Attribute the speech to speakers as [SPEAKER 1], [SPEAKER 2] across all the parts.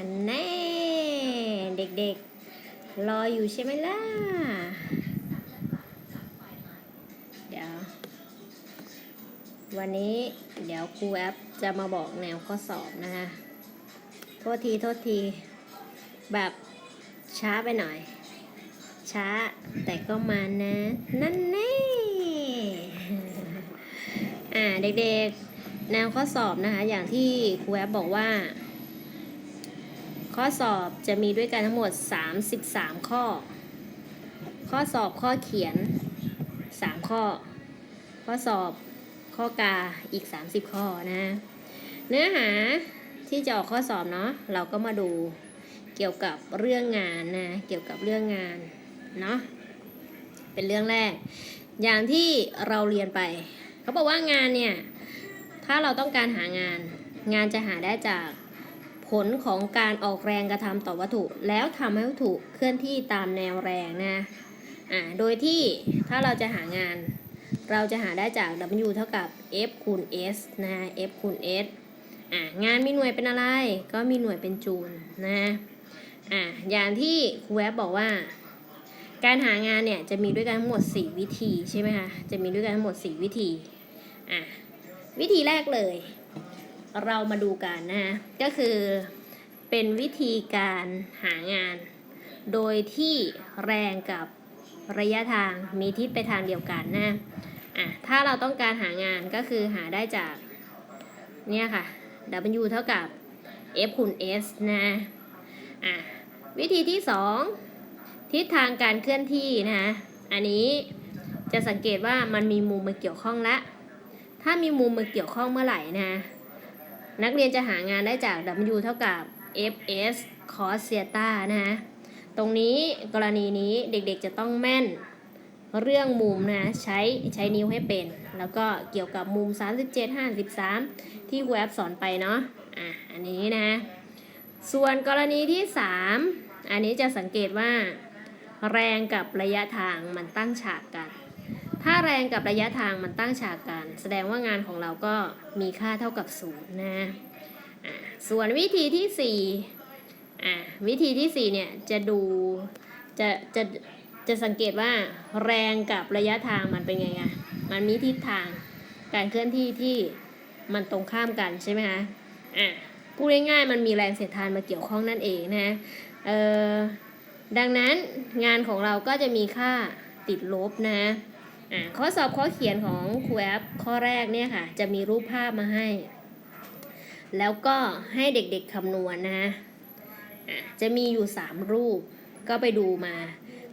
[SPEAKER 1] ฮันแน่เด็กๆ รออยู่ใช่ไหมล่ะ เดี๋ยว วันนี้เดี๋ยวครูแอปจะมาบอกแนวข้อสอบนะคะ โทษทีโทษที แบบช้าไปหน่อย ช้าแต่ก็มานะ นั่นแน่อ่าเด็กๆ แนวข้อสอบนะคะ อย่างที่ครูแอปบอกว่า ข้อสอบจะมีด้วยกันทั้งหมด 33 ข้อ ข้อสอบข้อเขียน 3 ข้อ ข้อสอบข้อกาอีก 30 ข้อนะ เนื้อหาที่จะออกข้อสอบเนาะเราก็มาดูเกี่ยวกับเรื่องงานนะ เกี่ยวกับเรื่องงานเนาะเป็นเรื่องแรก อย่างที่เราเรียนไป เขาบอกว่างานเนี่ย ถ้าเราต้องการหางาน งานจะหาได้จาก ผลของการออกแรงกระทำต่อวัตถุ แล้วทำให้วัตถุเคลื่อนที่ตามแนวแรงนะอ่าโดยที่ถ้าเราจะหางาน เราจะหาได้จาก W เท่ากับ F คูณ S นะ F คูณ S อ่างานมีหน่วยเป็นอะไร ก็มีหน่วยเป็นจูลนะอ่าอย่างที่ครูแวบบอกว่า การหางานเนี่ยจะมีด้วยกันทั้งหมด 4 วิธีใช่ไหมคะจะมีด้วยกันทั้งหมด 4 วิธีอะวิธีแรกเลย เรามาดูกันนะก็คือเป็นวิธีการหางาน โดยที่แรงกับระยะทางมีทิศไปทางเดียวกันนะอะถ้าเราต้องการหางานก็คือหาได้จาก เนี่ยค่ะ W เท่ากับ F คูณ S นะอะวิธีที่ 2 ทิศทางการเคลื่อนที่นะคะอันนี้จะสังเกตว่ามันมีมุมมาเกี่ยวข้องละ ถ้ามีมุมมาเกี่ยวข้องเมื่อไหร่นะ นักเรียนจะหางานได้จาก W เท่ากับ fs cos theta นะฮะ ตรงนี้กรณีนี้เด็กๆจะต้องแม่นเรื่องมุมนะใช้ใช้นิ้วให้เป็น แล้วก็เกี่ยวกับมุม 37 53 ที่ครูแอปสอนไปเนาะอะอันนี้นะ ส่วนกรณีที่ 3 อันนี้จะสังเกตว่า แรงกับระยะทางมันตั้งฉากกัน ถ้าแรงกับระยะทางมันตั้งฉากกัน แสดงว่างานของเราก็มีค่าเท่ากับศูนย์นะส่วนวิธีที่สี่อะวิธีที่สี่เนี่ยจะดูจะจะจะสังเกตว่าแรงกับระยะทางมันเป็นไงไงมันมีทิศทางการเคลื่อนที่ที่มันตรงข้ามกันใช่ไหมคะอะพูดง่ายๆมันมีแรงเสียดทานมาเกี่ยวข้องนั่นเองนะเออดังนั้นงานของเราก็จะมีค่าติดลบนะ อ่าข้อสอบข้อเขียนของครูแอปข้อแรกเนี่ยค่ะ จะมีรูปภาพมาให้ แล้วก็ให้เด็กๆคำนวณนะอ่าจะมีอยู่ 3 รูป ก็ไปดูมา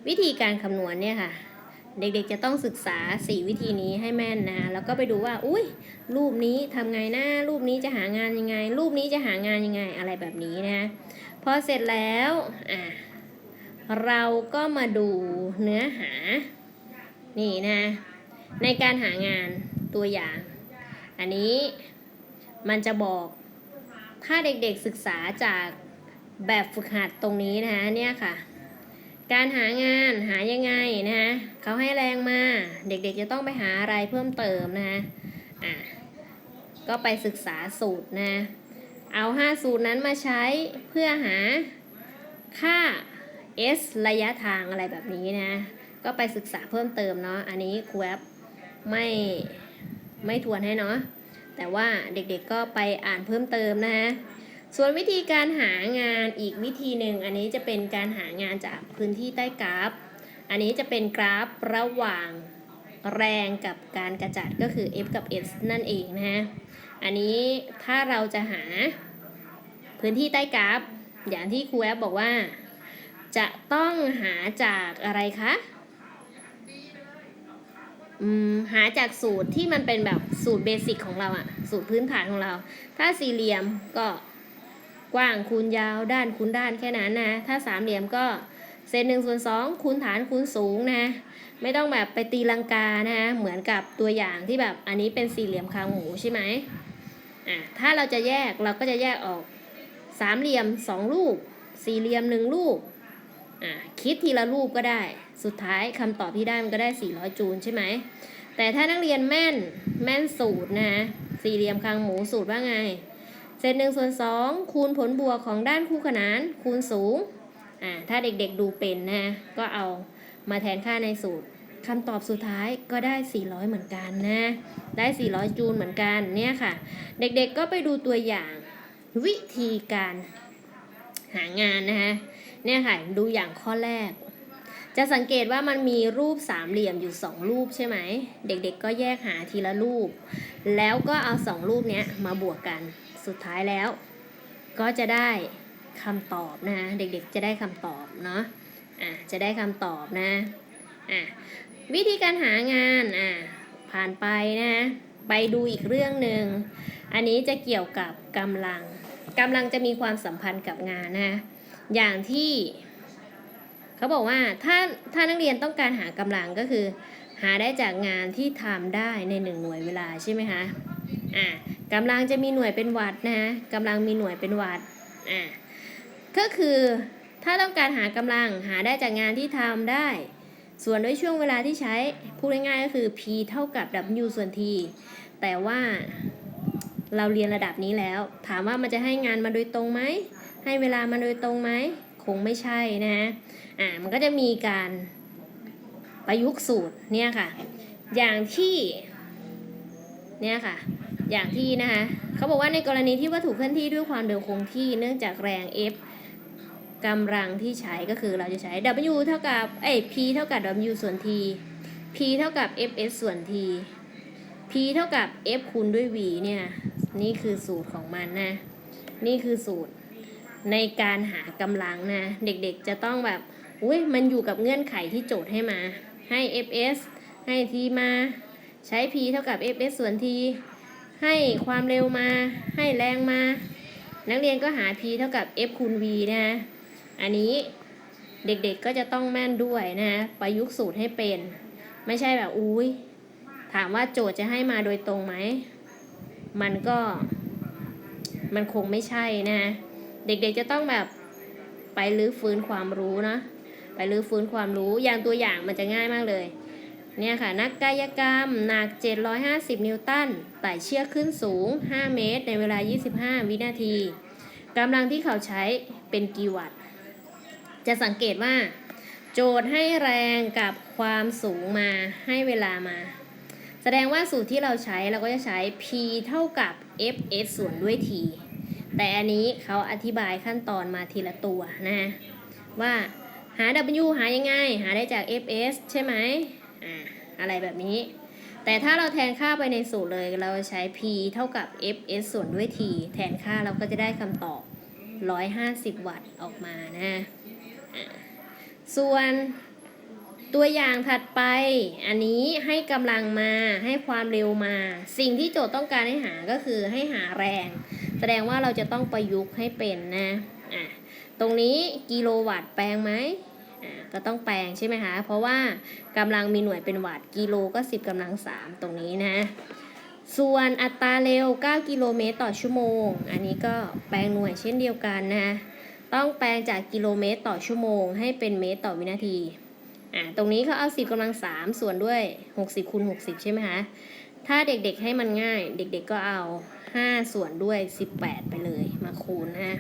[SPEAKER 1] วิธีการคำนวณเนี่ยค่ะ เด็กๆจะต้องศึกษา 4 วิธีนี้ให้แม่นนะแล้วก็ไปดูว่า อุ้ยรูปนี้ทำไงนะ รูปนี้จะหางานยังไง รูปนี้จะหางานยังไงอะไรแบบนี้นะพอเสร็จแล้วอ่าเราก็มาดูเนื้อหา นี่นะ ในการหางานตัวอย่าง อันนี้มันจะบอกถ้าเด็กๆศึกษาจากแบบฝึกหัดตรงนี้นะคะเนี่ยค่ะ การหางานหายังไงนะคะเขาให้แรงมาเด็กๆจะต้องไปหาอะไรเพิ่มเติมนะคะอะก็ไปศึกษาสูตรนะเอา 5 สูตรนั้นมาใช้เพื่อหาค่า s ระยะทางอะไรแบบนี้นะ ก็ไปศึกษาเพิ่มเติมเนาะ อันนี้ครูแอปไม่ไม่ทวนให้เนาะ แต่ว่าเด็กๆก็ไปอ่านเพิ่มเติมนะฮะ ส่วนวิธีการหางานอีกวิธีหนึ่ง อันนี้จะเป็นการหางานจากพื้นที่ใต้กราฟ อันนี้จะเป็นกราฟระหว่างแรงกับการกระจัดก็คือ F กับ S นั่นเองนะฮะ อันนี้ถ้าเราจะหาพื้นที่ใต้กราฟ อย่างที่ครูแอปบอกว่า จะต้องหาจากอะไรคะ หาจากสูตรที่มันเป็นแบบสูตรเบสิกของเราอะสูตรพื้นฐานของเรา ถ้าสี่เหลี่ยมก็กว้างคูณยาวด้านคูณด้านแค่นั้นนะ ถ้าสามเหลี่ยมก็เศษหนึ่งส่วนสองคูณฐานคูณสูงนะ ไม่ต้องแบบไปตีลังกานะเหมือนกับตัวอย่างที่แบบอันนี้เป็นสี่เหลี่ยมคางหมูใช่ไหมอะถ้าเราจะแยกเราก็จะแยกออกสามเหลี่ยมสองรูปสี่เหลี่ยมหนึ่งรูปอะคิดทีละรูปก็ได้ สุดท้ายคำตอบที่ได้มันก็ได้ 400 จูลใช่ไหม แต่ถ้านักเรียนแม่นแม่นสูตรนะ สี่เหลี่ยมคางหมูสูตรว่าไง เศษหนึ่งส่วนสองคูณผลบวกของด้านคู่ขนานคูณสูง อ่า ถ้าเด็กๆดูเป็นนะ ก็เอามาแทนค่าในสูตรคำตอบสุดท้ายก็ได้ 400 เหมือนกันนะ ได้ 400 จูลเหมือนกัน เนี่ยค่ะ เด็กๆ ก็ไปดูตัวอย่างวิธีการหางานนะคะ เนี่ยค่ะ ดูอย่างข้อแรก จะสังเกตว่ามันมีรูปสามเหลี่ยมอยู่2รูปใช่ไหม เด็กๆก็แยกหาทีละรูป แล้วก็เอา2รูปเนี้ยมาบวกกัน สุดท้ายแล้ว ก็จะได้คำตอบนะคะเด็กๆจะได้คำตอบเนาะอะจะได้คำตอบนะอะวิธีการหางานอะผ่านไปนะไปดูอีกเรื่องหนึ่ง อันนี้จะเกี่ยวกับกำลังกำลังจะมีความสัมพันธ์กับงานนะ อย่างที่ เขาบอกว่าถ้าถ้านักเรียนต้องการหากำลังก็คือ หาได้จากงานที่ทำได้ในหนึ่งหน่วยเวลาใช่ไหมคะอะกำลังจะมีหน่วยเป็นวัตต์นะกำลังมีหน่วยเป็นวัตอะก็คือถ้าต้องการหากำลังหาได้จากงานที่ทำได้ ส่วนด้วยช่วงเวลาที่ใช้พูดง่ายๆก็คือ p เท่ากับ w ส่วน t แต่ว่าเราเรียนระดับนี้แล้ว ถามว่ามันจะให้งานมาโดยตรงไหมให้เวลามาโดยตรงไหม คงไม่ใช่นะอ่ามันก็จะมีการประยุกต์สูตรเนี่ยค่ะ อย่างที่เนี่ยค่ะ อย่างที่นะคะเขาบอกว่าในกรณีที่วัตถุเคลื่อนที่ด้วยความเร็วคงที่เนื่องจากแรง F กำลังที่ใช้ก็คือเราจะใช้ W เท่ากับเอ้ P เท่ากับ W ส่วน T P เท่ากับ Fs ส่วน T P เท่ากับ F คูณด้วย V เนี่ย นี่คือสูตรของมันนะ นี่คือสูตร ในการหากำลังนะ เด็กๆจะต้องแบบอุ้ยมันอยู่กับเงื่อนไขที่โจทย์ให้มา ให้ Fs ให้ T มา ใช้ P เท่ากับ Fs ส่วน T ให้ความเร็วมา ให้แรงมา นักเรียนก็หา P เท่ากับ F คูณ V นะ อันนี้เด็กๆก็จะต้องแม่นด้วยนะประยุกต์สูตรให้เป็น ไม่ใช่แบบอุ้ยถามว่าโจทย์จะให้มาโดยตรงไหม มันก็ มันคงไม่ใช่นะ เด็กๆจะต้องแบบไปรื้อฟื้นความรู้นะ ไปรื้อฟื้นความรู้อย่างตัวอย่างมันจะง่ายมากเลย เนี่ยค่ะ นักกายกรรมหนัก 750 นิวตันไต่เชือกขึ้นสูง 5 เมตร ในเวลา 25 วินาทีกำลังที่เขาใช้เป็นกี่วัตต์จะสังเกตว่า โจทย์ให้แรงกับความสูงมาให้เวลามา แสดงว่าสูตรที่เราใช้เราก็จะใช้ p เท่ากับ fs ส่วนด้วย t แต่อันนี้เขาอธิบายขั้นตอนมาทีละตัวนะว่าหา w หายังไง หาได้จาก fs ใช่ไหมอ่าอะไรแบบนี้ แต่ถ้าเราแทนค่าไปในสูตรเลยเราใช้ p เท่ากับ fs ส่วนด้วย t แทนค่าเราก็จะได้คำตอบ 150 วัตต์ออกมานะ ส่วนตัวอย่างถัดไป อันนี้ให้กำลังมาให้ความเร็วมา สิ่งที่โจทย์ต้องการให้หาก็คือให้หาแรง แสดงว่าเราจะต้องประยุกต์ให้เป็นนะอะตรงนี้กิโลวัตต์แปลงไหมก็ต้องแปลงใช่ไหมคะ เพราะว่ากำลังมีหน่วยเป็นวัตต์กิโลก็ 10กำลัง 3 ตรงนี้นะ ส่วนอัตราเร็ว 9 กิโลเมตรต่อชั่วโมง อันนี้ก็แปลงหน่วยเช่นเดียวกันนะ ต้องแปลงจากกิโลเมตรต่อชั่วโมง ให้เป็นเมตรต่อวินาที อ่า ตรงนี้เขาเอา 10กำลัง 3 ส่วนด้วย 60คูณ60 ใช่ไหมคะ ถ้าเด็กๆให้มันง่าย เด็กๆก็เอา 5 ส่วนด้วย 18 ไปเลยมาคูณนะ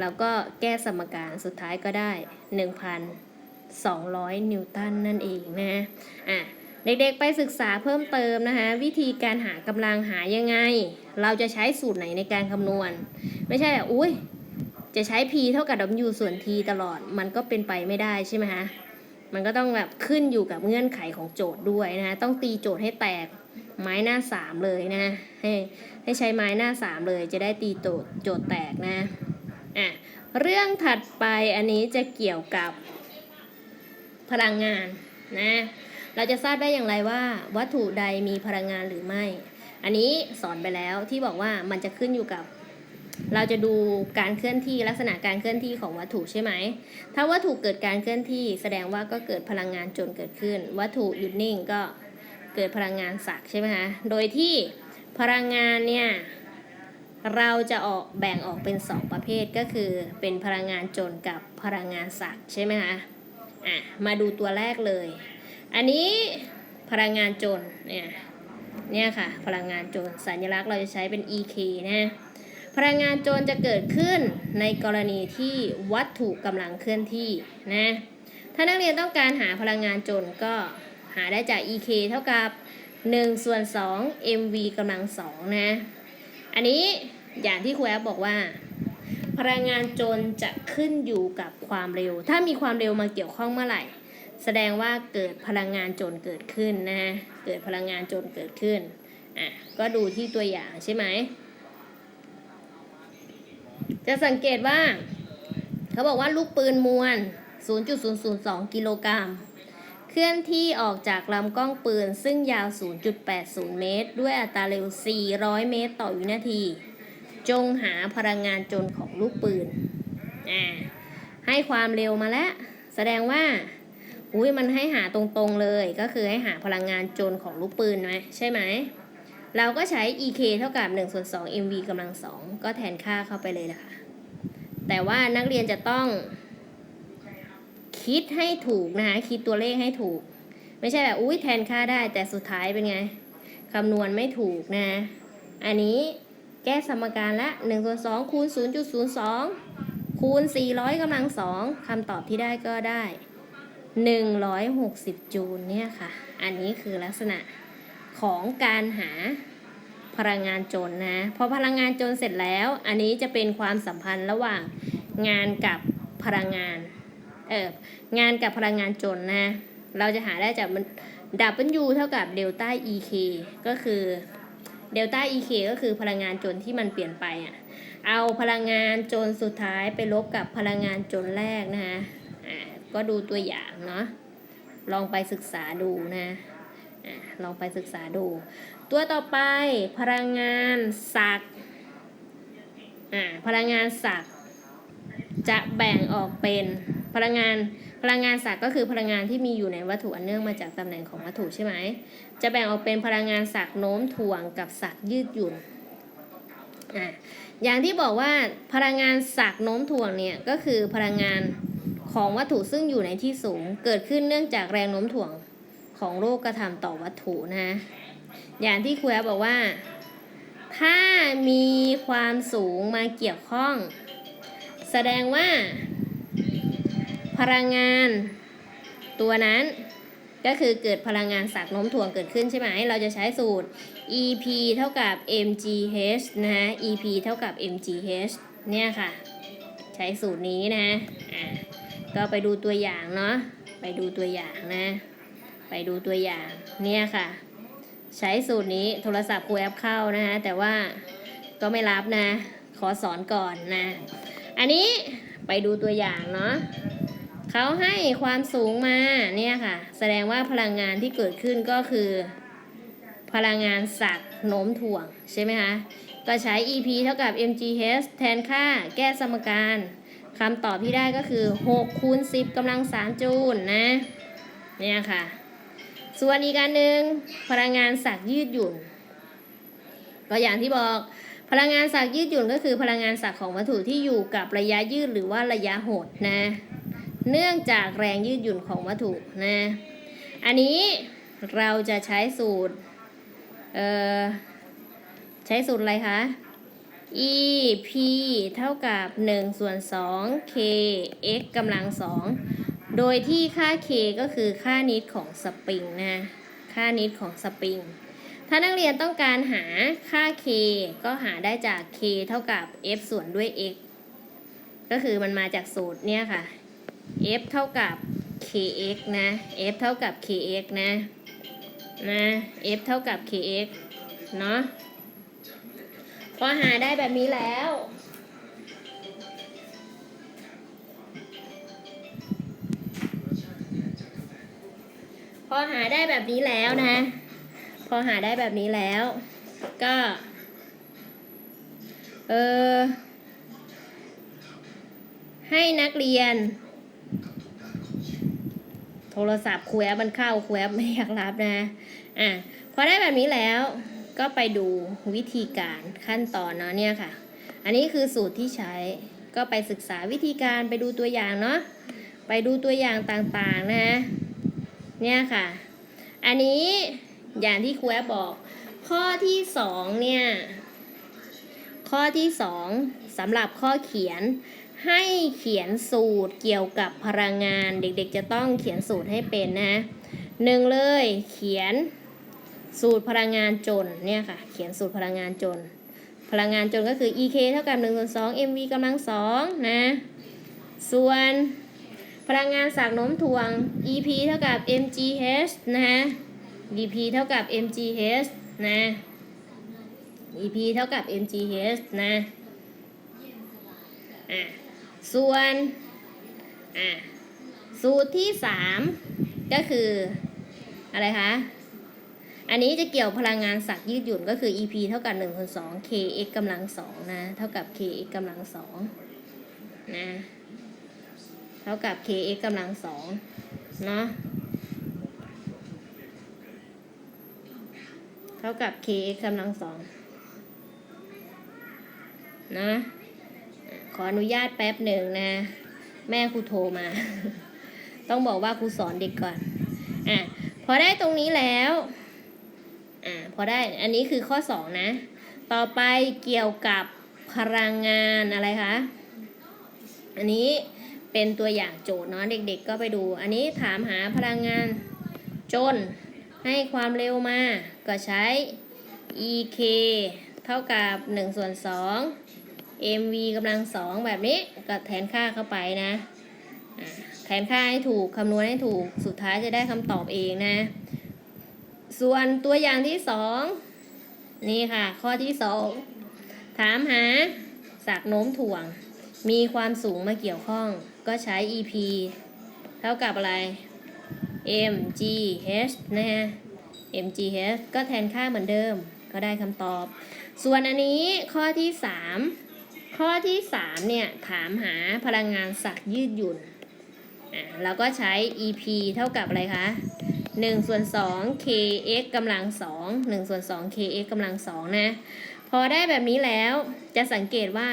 [SPEAKER 1] แล้วก็แก้สมการสุดท้ายก็ได้ 1,200 นิวตันนั่นเองนะอะเด็กๆไปศึกษาเพิ่มเติมนะคะ วิธีการหากำลังหายังไง เราจะใช้สูตรไหนในการคำนวณ ไม่ใช่แบบอุ้ยจะใช้ p เท่ากับ w ส่วน t ตลอดมันก็เป็นไปไม่ได้ใช่ไหมคะมันก็ต้องแบบขึ้นอยู่กับเงื่อนไขของโจทย์ด้วยนะคะต้องตีโจทย์ให้แตก ไม้หน้าสามเลยนะให้ให้ใช้ไม้หน้าสามเลยจะได้ตีโจทย์โจทย์แตกนะอะเรื่องถัดไปอันนี้จะเกี่ยวกับพลังงานนะเราจะทราบได้อย่างไรว่า วัตถุใดมีพลังงานหรือไม่ อันนี้สอนไปแล้วที่บอกว่ามันจะขึ้นอยู่กับ เราจะดูการเคลื่อนที่ลักษณะการเคลื่อนที่ของวัตถุใช่ไหม ถ้าวัตถุเกิดการเคลื่อนที่แสดงว่าก็เกิดพลังงานจนเกิดขึ้น วัตถุหยุดนิ่งก็ เกิดพลังงานสักใช่ไหมคะ โดยที่พลังงานเนี่ยเราจะออกแบ่งออกเป็น 2 ประเภทก็คือเป็นพลังงานจนกับพลังงานสักใช่ไหมคะอะมาดูตัวแรกเลย อันนี้พลังงานจนเนี่ยเนี่ยค่ะพลังงานจนสัญลักษณ์เราจะใช้เป็น EK นะพพลังงานโจรจะเกิดขึ้นในกรณีที่วัตถุกำลังเคลื่อนที่นะ ถ้านักเรียนต้องการหาพลังงานโจรก็ หาได้จาก EK เท่ากับ 1 ส่วน 2 mv กำลังสองนะ อันนี้อย่างที่ครูแอฟบอกว่า พลังงานโจรจะขึ้นอยู่กับความเร็ว ถ้ามีความเร็วมาเกี่ยวข้องเมื่อไหร่ แสดงว่าเกิดพลังงานโจรเกิดขึ้นนะเกิดพลังงานโจรเกิดขึ้นอะก็ดูที่ตัวอย่างใช่ไหมจะสังเกตว่า เขาบอกว่าลูกปืนมวล 0.002 กิโลกรัม เคลื่อนที่ออกจากลำกล้องปืนซึ่งยาว 0.80 เมตร ด้วยอัตราเร็ว 400 เมตรต่อวินาที จงหาพลังงานจนของลูกปืน อ่า ให้ความเร็วมาแล้ว แสดงว่า อุ้ยมันให้หาตรงๆเลย ก็คือให้หาพลังงานจนของลูกปืนไหมใช่ไหม เราก็ใช้ EK เท่ากับ1ส่วน2 MV กำลัง 2 ก็แทนค่าเข้าไปเลยนะคะ แต่ว่านักเรียนจะต้อง คิดให้ถูกนะคะคิดตัวเลขให้ถูก ไม่ใช่แบบอุ้ยแทนค่าได้แต่สุดท้ายเป็นไงคำนวณไม่ถูกนะ อันนี้แก้สมการละ1ส่วน2คูณ 0.02 คูณ 400กำลัง2คำตอบที่ได้ก็ได้ 160 จูลเนี่ยค่ะ อันนี้คือลักษณะของการหาพลังงานจนนะ พอพลังงานจนเสร็จแล้ว อันนี้จะเป็นความสัมพันธ์ระหว่างงานกับพลังงาน เอองานกับพลังงานจนนะ เราจะหาได้จากมันดับเบิลยูเท่ากับเดลต้า EK ก็คือเดลต้า EK ก็คือพลังงานจนที่มันเปลี่ยนไปอะ เอาพลังงานจนสุดท้ายไปลบกับพลังงานจนแรกนะคะอ่าก็ดูตัวอย่างเนาะ ลองไปศึกษาดูนะอะลองไปศึกษาดู ตัวต่อไปพลังงานศักดิ์อ่าพลังงานศักด์จะแบ่งออกเป็น พลังงานพลังงานศักดิ์ก็คือพลังงานที่มีอยู่ในวัตถุอันเนื่องมาจากตำแหน่งของวัตถุใช่ไหม จะแบ่งออกเป็นพลังงานศักดิ์โน้มถ่วงกับศักดิ์ยืดหยุ่นอะอย่างที่บอกว่าพลังงานศักดิ์โน้มถ่วงเนี่ยก็คือพลังงานของวัตถุซึ่งอยู่ในที่สูงเกิดขึ้นเนื่องจากแรงโน้มถ่วงของโลกกระทำต่อวัตถุนะ อย่างที่ครูแอบอกว่า ถ้ามีความสูงมาเกี่ยวข้อง แสดงว่า พลังงาน ตัวนั้นก็คือเกิดพลังงานสักโน้มถ่วงเกิดขึ้นใช่ไหม เราจะใช้สูตร EP เท่ากับ mgh นะฮะ EP เท่ากับ mgh เนี่ยค่ะ ใช้สูตรนี้นะอะก็ไปดูตัวอย่างเนาะ ไปดูตัวอย่างนะ ไปดูตัวอย่าง เนี่ยค่ะ ใช้สูตรนี้โทรศัพท์ครูแอปเข้านะฮะ แต่ว่าก็ไม่รับนะ ขอสอนก่อนนะ อันนี้ไปดูตัวอย่างเนาะ เขาให้ความสูงมาเนี่ยค่ะ แสดงว่าพลังงานที่เกิดขึ้นก็คือ พลังงานสักโน้มถ่วง ใช่ไหมคะ ก็ใช้ EP เท่ากับ mgh แทนค่าแก้สมการคำตอบที่ได้ก็คือ6คูณ10กำลัง3จูลนะเนี่ยค่ะ ส่วนอีกการหนึ่งพลังงานสักยืดหยุ่น ก็อย่างที่บอกพลังงานสักยืดหยุ่นก็คือพลังงานสักของวัตถุที่อยู่กับระยะยืดหรือว่าระยะหดนะ เนื่องจากแรงยืดหยุ่นของวัตถุนะ อันนี้เราจะใช้สูตร เอ่อ ใช้สูตรอะไรคะ e p เท่ากับ 1 ส่วน 2 k x กำลัง 2 โดยที่ค่า k ก็คือค่านิดของสปริงนะ ค่านิดของสปริง ถ้านักเรียนต้องการหาค่า k ก็หาได้จาก k เท่ากับ f ส่วนด้วย x ก็คือมันมาจากสูตรเนี่ยค่ะ f เท่ากับ kx นะ f เท่ากับ kx นะนะ f เท่ากับ kx เนาะพอหาได้แบบนี้แล้วพอหาได้แบบนี้แล้วนะ พอหาได้แบบนี้แล้ว ก็ เออให้นักเรียน ทรศัพท์ครูแอปมันเข้าครูแอปไม่อยากรับนะอะพอได้แบบนี้แล้วก็ไปดูวิธีการขั้นตอนเนาะเนี่ยค่ะ อันนี้คือสูตรที่ใช้ก็ไปศึกษาวิธีการไปดูตัวอย่างเนาะไปดูตัวอย่างต่างๆนะเนี่ยค่ะ อันนี้อย่างที่ครูแอปบอก ข้อที่สองเนี่ย ข้อที่สองสำหรับข้อเขียน ให้เขียนสูตรเกี่ยวกับพลังงาน เด็กๆ จะต้องเขียนสูตรให้เป็นนะหนึ่งเลยเขียนสูตรพลังงานจนเนี่ยค่ะ เขียนสูตรพลังงานจน พลังงานจนก็คือ EK เท่ากับ1ส่วน2 MV กำลังสองนะ ส่วนพลังงานสากน้มถ่วง EP เท่ากับ mgh นะฮะ EP เท่ากับ mgh นะ EP เท่ากับ mgh นะ อะ ส่วนอะสูตรที่3ก็คืออะไรคะ อันนี้จะเกี่ยวพลังงานสักยืดหยุ่นก็คือ EP เท่ากับ1คูณ2 kx กำลัง2นะ เท่ากับ kx กำลัง2นะ เท่ากับ kx กำลัง2เนาะ เท่ากับ kx กำลัง2นะ ออนุญาตแป๊บหนึ่งนะ แม่ครูโทรมา ต้องบอกว่าครูสอนเด็กก่อน อะ พอได้ตรงนี้แล้ว อ่าพอได้ อันนี้คือข้อ2นะ ต่อไปเกี่ยวกับพลังงานอะไรคะ อันนี้เป็นตัวอย่างโจทย์เนาะเด็กๆก็ไปดู อันนี้ถามหาพลังงานจนให้ความเร็วมา ก็ใช้ EK เท่ากับ1ส่วน2 mv กำลังสองแบบนี้ก็แทนค่าเข้าไปนะแทนค่าให้ถูกคำนวณให้ถูกสุดท้ายจะได้คำตอบเองนะ ส่วนตัวอย่างที่สองนี่ค่ะ ข้อที่สองถามหาสักโน้มถ่วง มีความสูงมาเกี่ยวข้อง ก็ใช้ EP เท่ากับอะไร mgh นะฮะ mgh ก็แทนค่าเหมือนเดิมก็ได้คำตอบ ส่วนอันนี้ข้อที่ 3 ข้อที่ 3 เนี่ย ถามหาพลังงานสักยืดหยุ่นอะเราก็ใช้ EP เท่ากับอะไรคะ1ส่วน2 kx กำลัง2 1ส่วน2 kx กำลัง2นะ พอได้แบบนี้แล้วจะสังเกตว่า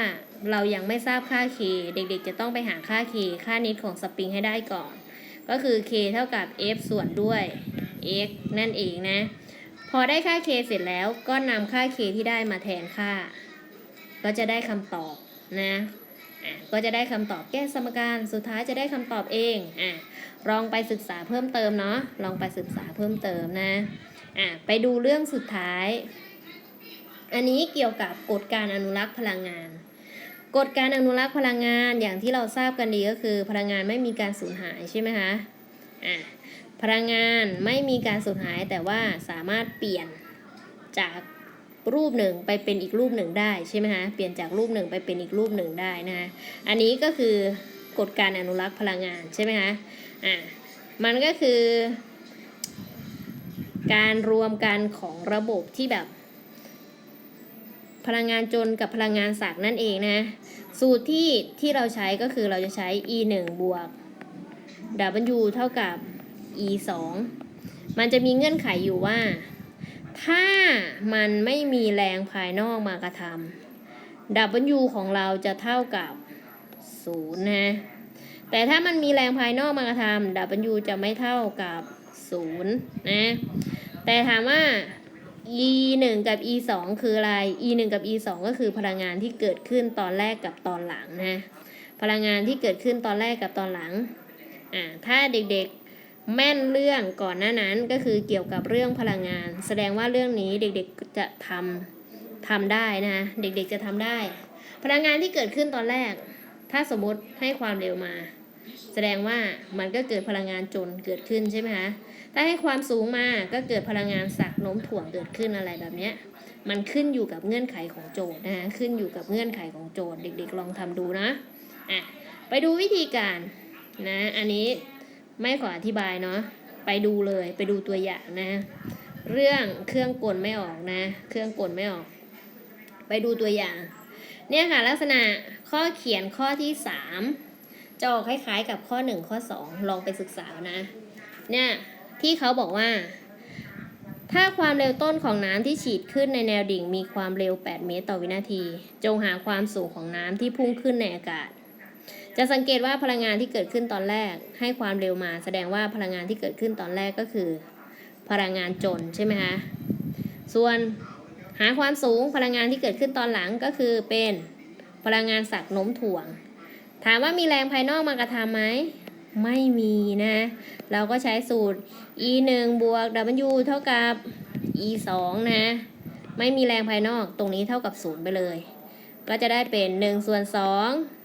[SPEAKER 1] เรายังไม่ทราบค่า k เด็กๆ จะต้องไปหาค่า k ค่านิดของสปริงให้ได้ก่อน ก็คือ k เท่ากับ f ส่วนด้วย x นั่นเองนะ พอได้ค่า k เสร็จแล้วก็นำค่า k ที่ได้มาแทนค่า ก็จะได้คำตอบนะอะก็จะได้คำตอบแก้สมการสุดท้ายจะได้คำตอบเองอะลองไปศึกษาเพิ่มเติมเนาะลองไปศึกษาเพิ่มเติมนะอะไปดูเรื่องสุดท้าย อันนี้เกี่ยวกับกฎการอนุรักษ์พลังงานกฎการอนุรักษ์พลังงานอย่างที่เราทราบกันดีก็คือ พลังงานไม่มีการสูญหายใช่ไหมคะอะพลังงานไม่มีการสูญหายแต่ว่าสามารถเปลี่ยนจาก รูปหนึ่งไปเป็นอีกรูปหนึ่งได้ใช่ไหมคะเปลี่ยนจากรูปหนึ่งไปเป็นอีกรูปหนึ่งได้นะคะอันนี้ก็คือกฎการอนุรักษ์พลังงานใช่ไหมคะอะมันก็คือ การรวมกันของระบบที่แบบ พลังงานจนกับพลังงานสักนั่นเองนะสูตรที่ที่เราใช้ก็คือเราจะใช้ e 1บวก w เท่ากับ e 2มันจะมีเงื่อนไขอยู่ว่า ถ้ามันไม่มีแรงภายนอกมากระทำ w ของเราจะเท่ากับ0นะแต่ถ้ามันมีแรงภายนอกมากระทำ w จะไม่เท่ากับ0นะแต่ถามว่า e 1กับ e 2คืออะไร e 1กับ e 2ก็คือพลังงานที่เกิดขึ้นตอนแรกกับตอนหลังนะพลังงานที่เกิดขึ้นตอนแรกกับตอนหลังอ่าถ้าเด็กๆ แม่นเรื่องก่อนหน้านั้นก็คือเกี่ยวกับเรื่องพลังงาน แสดงว่าเรื่องนี้เด็กๆจะทำทำได้นะเด็กๆจะทำได้ พลังงานที่เกิดขึ้นตอนแรก ถ้าสมมติให้ความเร็วมา แสดงว่ามันก็เกิดพลังงานจนเกิดขึ้นใช่ไหมคะถ้าให้ความสูงมาก็เกิดพลังงานสักโน้มถ่วงเกิดขึ้นอะไรแบบเนี้ยมันขึ้นอยู่กับเงื่อนไขของโจทย์นะคะขึ้นอยู่กับเงื่อนไขของโจทย์ เด็ก ๆ ลองทำดูนะอะไปดูวิธีการนะอันนี้ ไม่ขออธิบายเนาะไปดูเลยไปดูตัวอย่างนะ เรื่องเครื่องกลไม่ออกนะ เครื่องกลไม่ออก ไปดูตัวอย่าง เนี่ยค่ะลักษณะข้อเขียนข้อที่สามจะออกคล้ายๆกับข้อหนึ่งข้อสองลองไปศึกษานะเนี่ยที่เขาบอกว่า ถ้าความเร็วต้นของน้ำที่ฉีดขึ้นในแนวดิ่งมีความเร็ว 8 เมตรต่อวินาที จงหาความสูงของน้ำที่พุ่งขึ้นในอากาศ จะสังเกตว่าพลังงานที่เกิดขึ้นตอนแรก ให้ความเร็วมา แสดงว่าพลังงานที่เกิดขึ้นตอนแรกก็คือ พลังงานจนใช่ไหมคะ ส่วนหาความสูงพลังงานที่เกิดขึ้นตอนหลังก็คือเป็นพลังงานสักโน้มถ่วง ถามว่ามีแรงภายนอกมากระทำไหมไม่มีนะ เราก็ใช้สูตร e 1บวก w เท่ากับ e 2นะ ไม่มีแรงภายนอกตรงนี้เท่ากับศูนย์ไปเลย ก็จะได้เป็น 1 ส่วน 2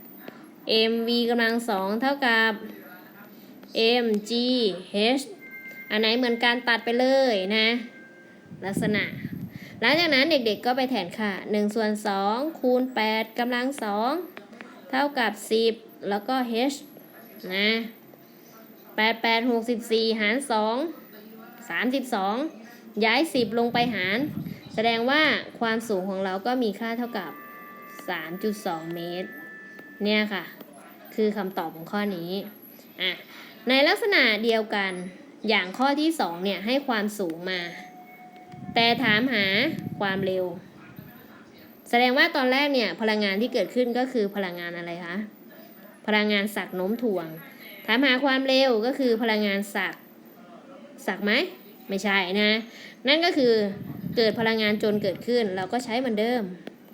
[SPEAKER 1] mv กำลัง2เท่ากับ mg h อันไหนเหมือนการตัดไปเลยนะ ลักษณะ หลังจากนั้นเด็กๆก็ไปแทนค่า1ส่วน2คูณ8กำลัง2เท่ากับ 10 แล้วก็ h นะ8 8 64 หาร 2 32 ย้าย 10 ลงไปหาร แสดงว่าความสูงของเราก็มีค่าเท่ากับ 3.2 เมตร เนี่ยค่ะ คือคำตอบของข้อนี้อะในลักษณะเดียวกันอย่างข้อที่2เนี่ยให้ความสูงมา แต่ถามหาความเร็ว แสดงว่าตอนแรกเนี่ยพลังงานที่เกิดขึ้นก็คือพลังงานอะไรคะพลังงานสักโน้มถ่วง ถามหาความเร็วก็คือพลังงานสักสักไหมไม่ใช่นะ นั่นก็คือเกิดพลังงานจนเกิดขึ้น เราก็ใช้เหมือนเดิม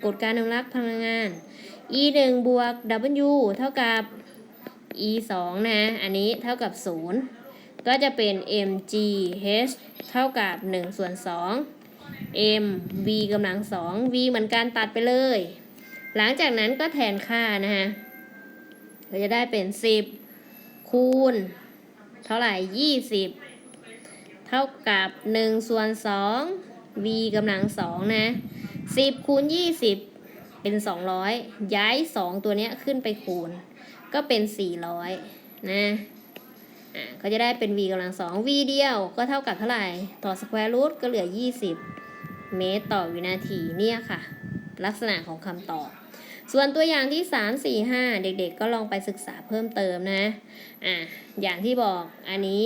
[SPEAKER 1] กฎการอนุรักษ์พลังงาน e 1บวก w เท่ากับ e 2นะ อันนี้เท่ากับ 0 ก็จะเป็น mg h เท่ากับ 1 ส่วน 2 m v กำลัง 2 v เหมือนกันตัดไปเลย หลังจากนั้นก็แทนค่านะฮะเราจะได้เป็น 10 คูณ เท่าไหร่ 20 เท่ากับ 1 ส่วน 2 v กำลัง 2 นะ 10 คูณ 20 เป็น 200 ย้าย 2 ตัวเนี้ยขึ้นไปคูณ ก็เป็น 400 นะอะก็จะได้เป็น v กำลัง2 v เดียวก็เท่ากับเท่าไหร่ ต่อสแควร์รูทก็เหลือ 20 เมตรต่อวินาทีเนี่ยค่ะ ลักษณะของคำตอบ ส่วนตัวอย่างที่ 3 4 5 เด็กๆ ก็ลองไปศึกษาเพิ่มเติมนะอะอย่างที่บอกอันนี้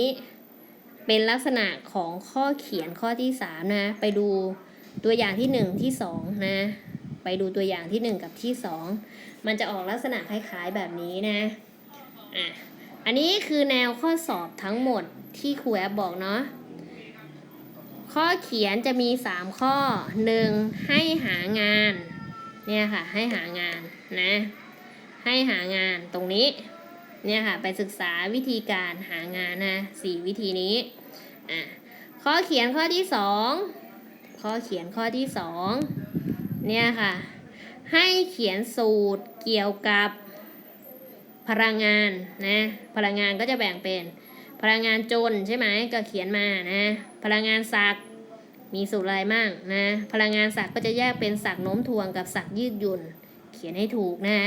[SPEAKER 1] เป็นลักษณะของข้อเขียนข้อที่ 3 นะ ไปดูตัวอย่างที่ 1 ที่ 2 นะ ไปดูตัวอย่างที่ 1 กับที่ 2 มันจะออกลักษณะคล้ายๆแบบนี้นะอะอันนี้คือแนวข้อสอบทั้งหมดที่ครูแอปบอกเนาะข้อเขียนจะมี 3 ข้อ 1. ให้หางานเนี่ยค่ะให้หางานนะให้หางานตรงนี้เนี่ยค่ะไปศึกษาวิธีการหางานนะสี่วิธีนี้อะข้อเขียนข้อที่ 2 ข้อเขียนข้อที่ 2 เนี่ยค่ะ ให้เขียนสูตรเกี่ยวกับพลังงานนะ พลังงานก็จะแบ่งเป็น พลังงานจนใช่ไหมก็เขียนมานะ พลังงานสักมีสูตรอะไรมั่งนะ พลังงานสักก็จะแยกเป็นสักโน้มถ่วงกับสักยืดหยุ่น เขียนให้ถูกนะ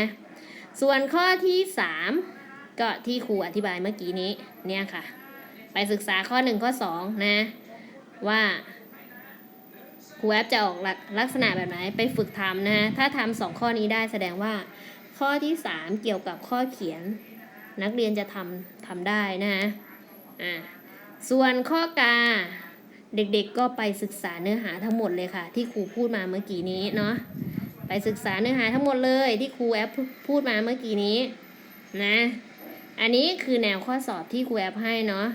[SPEAKER 1] ส่วนข้อที่ 3 ก็ที่ครูอธิบายเมื่อกี้นี้เนี่ยค่ะ ไปศึกษาข้อ 1 ข้อ 2 นะ ว่า ครูแอปจะออกลักลักษณะแบบไหนไปฝึกทำนะถ้าทำสองข้อนี้ได้แสดงว่า ข้อที่3เกี่ยวกับข้อเขียน นักเรียนจะทำทำได้นะฮะอ่าส่วนข้อกาเด็กๆก็ไปศึกษาเนื้อหาทั้งหมดเลยค่ะ ที่ครูพูดมาเมื่อกี้นี้เนาะไปศึกษาเนื้อหาทั้งหมดเลยที่ครูแอปพูดมาเมื่อกี้นี้นะ อันนี้คือแนวข้อสอบที่ครูแอปให้เนาะ